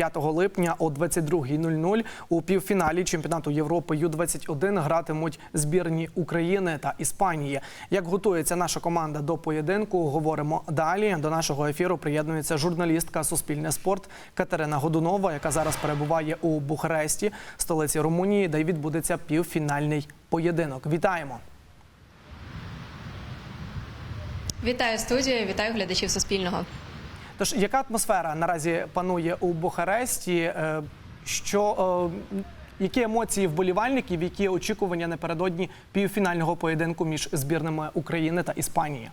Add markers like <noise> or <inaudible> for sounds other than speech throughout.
5 липня о 22.00 у півфіналі чемпіонату Європи Ю-21 гратимуть збірні України та Іспанії. Як готується наша команда до поєдинку, говоримо далі. До нашого ефіру приєднується журналістка Суспільне спорт Катерина Годунова, яка зараз перебуває у Бухаресті, столиці Румунії, де відбудеться півфінальний поєдинок. Вітаємо! Вітаю студію, вітаю глядачів Суспільного. Тож, яка атмосфера наразі панує у Бухаресті? Е, Що е, які емоції вболівальників, які очікування напередодні півфінального поєдинку між збірними України та Іспанії?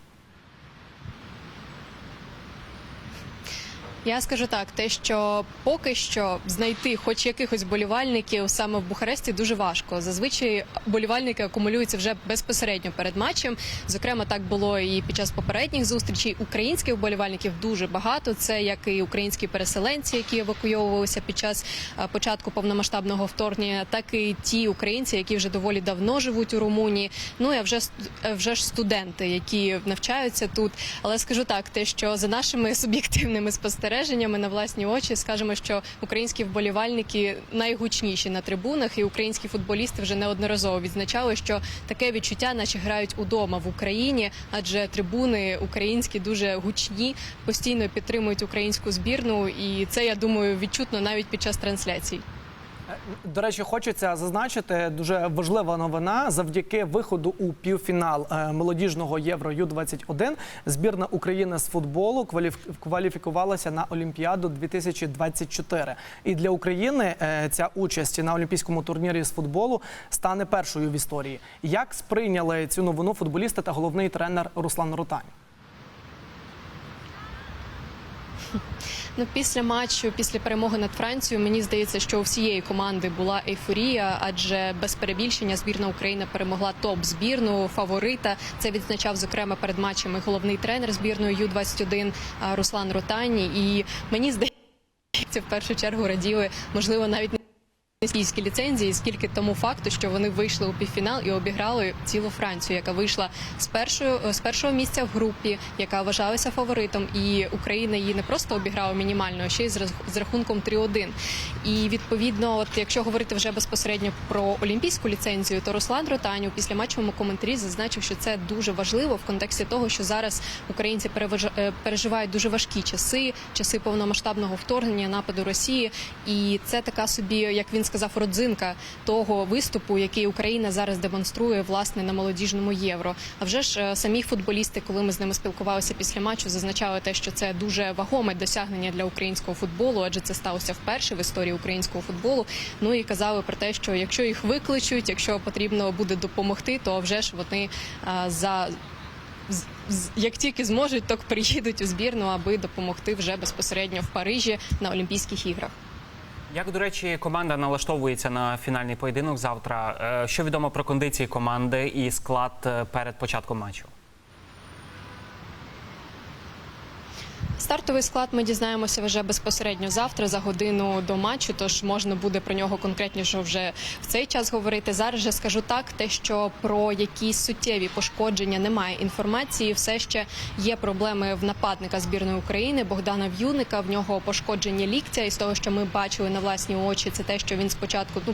Я скажу так, те, що поки що знайти хоч якихось болівальників саме в Бухаресті дуже важко. Зазвичай болівальники акумулюються вже безпосередньо перед матчем. Зокрема, так було і під час попередніх зустрічей. Українських болівальників дуже багато. Це як і українські переселенці, які евакуйовувалися під час е, початку повномасштабного вторгнення, так і ті українці, які вже доволі давно живуть у Румунії. Ну і вже е, вже ж студенти, які навчаються тут. Але скажу так, те, що за нашими <laughs> суб'єктивними спостереженнями на власні очі скажемо, що українські вболівальники найгучніші на трибунах, і українські футболісти вже неодноразово відзначали, що таке відчуття, наче грають удома в Україні, адже трибуни українські дуже гучні, постійно підтримують українську збірну, і це я думаю відчутно навіть під час трансляцій. До речі, хочеться зазначити дуже важлива новина. Завдяки виходу у півфінал е, молодіжного євро Ю-21 збірна України з футболу кваліф- кваліфікувалася на Олімпіаду 2024. І для України е, ця участь на олімпійському турнірі з футболу стане першою в історії. Як сприйняли цю новину футболісти та головний тренер Руслан Ротань? Ну, після матчу, після перемоги над Францією, мені здається, що у всієї команди була ейфорія, адже без перебільшення збірна України перемогла топ збірну фаворита. Це відзначав зокрема перед матчами головний тренер збірної Ю-21 а, Руслан Ротані. І мені здається, в першу чергу раділи, можливо, навіть Російські ліцензії, скільки тому факту, що вони вийшли у півфінал і обіграли цілу Францію, яка вийшла з першою з першого місця в групі, яка вважалася фаворитом, і Україна її не просто обіграла мінімально, а ще й з рахунком 3-1. І відповідно, от якщо говорити вже безпосередньо про олімпійську ліцензію, то Руслан Ротаню після матчовому коментарі зазначив, що це дуже важливо в контексті того, що зараз українці е, переживають дуже важкі часи, часи повномасштабного вторгнення, нападу Росії, і це така собі, як він сказав, родзинка того виступу, який Україна зараз демонструє власне на молодіжному євро. А вже ж е, самі футболісти, коли ми з ними спілкувалися після матчу, зазначали те, що це дуже вагоме досягнення для українського футболу, адже це сталося вперше в історії українського футболу. Ну і казали про те, що якщо їх викличуть, якщо потрібно буде допомогти, то вже ж вони а, за з- з- як тільки зможуть, то приїдуть у збірну, аби допомогти вже безпосередньо в Парижі на Олімпійських іграх. Як, до речі, команда налаштовується на фінальний поєдинок завтра? Е, Що відомо про кондиції команди і склад е, перед початком матчу? Стартовий склад ми дізнаємося вже безпосередньо завтра за годину до матчу. Тож можна буде про нього конкретніше вже в цей час говорити. Зараз же скажу так, те, що про якісь суттєві пошкодження немає інформації. Все ще є проблеми в нападника збірної України Богдана В'юника. В нього пошкодження ліктя. І з того, що ми бачили на власні очі, це те, що він спочатку, ну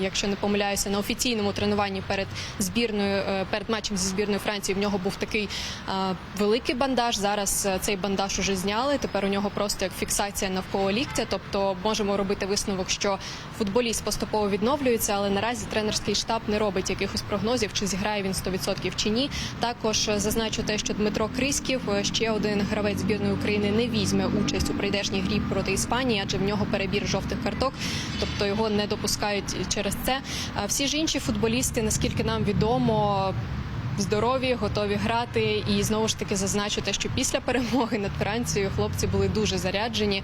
якщо не помиляюся, на офіційному тренуванні перед збірною е, перед матчем зі збірною Франції в нього був такий е, великий бандаж. Зараз е, цей бандаж уже зняли. Тепер у нього просто як фіксація навколо ліктя. Тобто можемо робити висновок, що футболіст поступово відновлюється, але наразі тренерський штаб не робить якихось прогнозів, чи зіграє він 100% чи ні. Також зазначу те, що Дмитро Криськів, е, ще один гравець збірної України, не візьме участь у прийдешній грі проти Іспанії, адже в нього перебір жовтих карток, тобто його не допускають через це. Всі ж інші футболісти, наскільки нам відомо. Здорові, готові грати, і знову ж таки зазначу те, що після перемоги над Францією хлопці були дуже заряджені.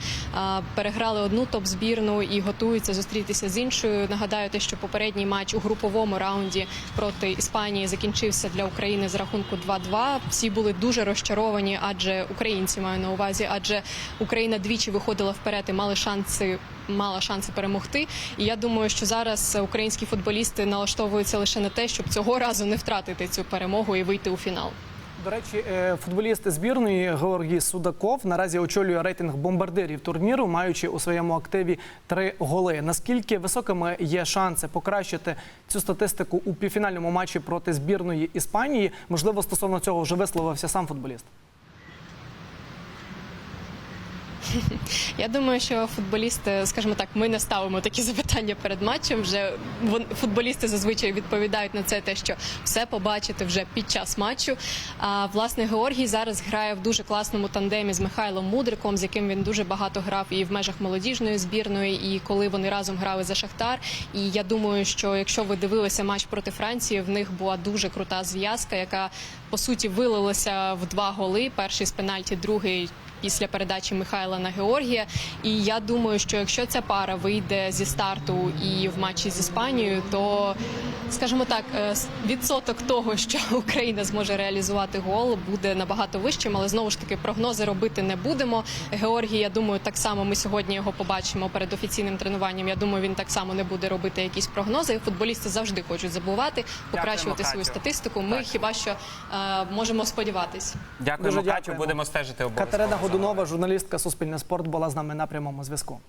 Переграли одну топ-збірну і готуються зустрітися з іншою. Нагадаю, те, що попередній матч у груповому раунді проти Іспанії закінчився для України з рахунку 2-2. Всі були дуже розчаровані, адже українці маю на увазі, адже Україна двічі виходила вперед і мали шанси. Мала шанси перемогти, і я думаю, що зараз українські футболісти налаштовуються лише на те, щоб цього разу не втратити цю перемогу і вийти у фінал. До речі, е, футболіст збірної Георгій Судаков наразі очолює рейтинг бомбардирів турніру, маючи у своєму активі три голи. Наскільки високими є шанси покращити цю статистику у півфінальному матчі проти збірної Іспанії? Можливо, стосовно цього вже висловився сам футболіст. Я думаю, що футболісти, скажімо так, ми не ставимо такі запитання перед матчем. Вже футболісти зазвичай відповідають на це те, що все побачити вже під час матчу. А власне Георгій зараз грає в дуже класному тандемі з Михайлом Мудриком, з яким він дуже багато грав і в межах молодіжної збірної, і коли вони разом грали за Шахтар. І я думаю, що якщо ви дивилися матч проти Франції, в них була дуже крута зв'язка, яка по суті вилилася в два голи. Перший з пенальті, другий після передачі Михайла на Георгія. І я думаю, що якщо ця пара вийде зі старту і в матчі з Іспанією, то скажімо так, е, відсоток того, що <laughs> Україна зможе реалізувати гол, буде набагато вищим. Але знову ж таки прогнози робити не будемо. Георгій, я думаю, так само ми сьогодні його побачимо перед офіційним тренуванням. Я думаю, він так само не буде робити якісь прогнози. Футболісти завжди хочуть забувати, покращувати свою статистику. Ми хіба що е, можемо сподіватись. Дякуємо, Дуже Катю. дякуємо. Будемо стежити обов'язково. Катерина за Годунова, журналістка Суспільне спорт, була з нами на прямому зв'язку.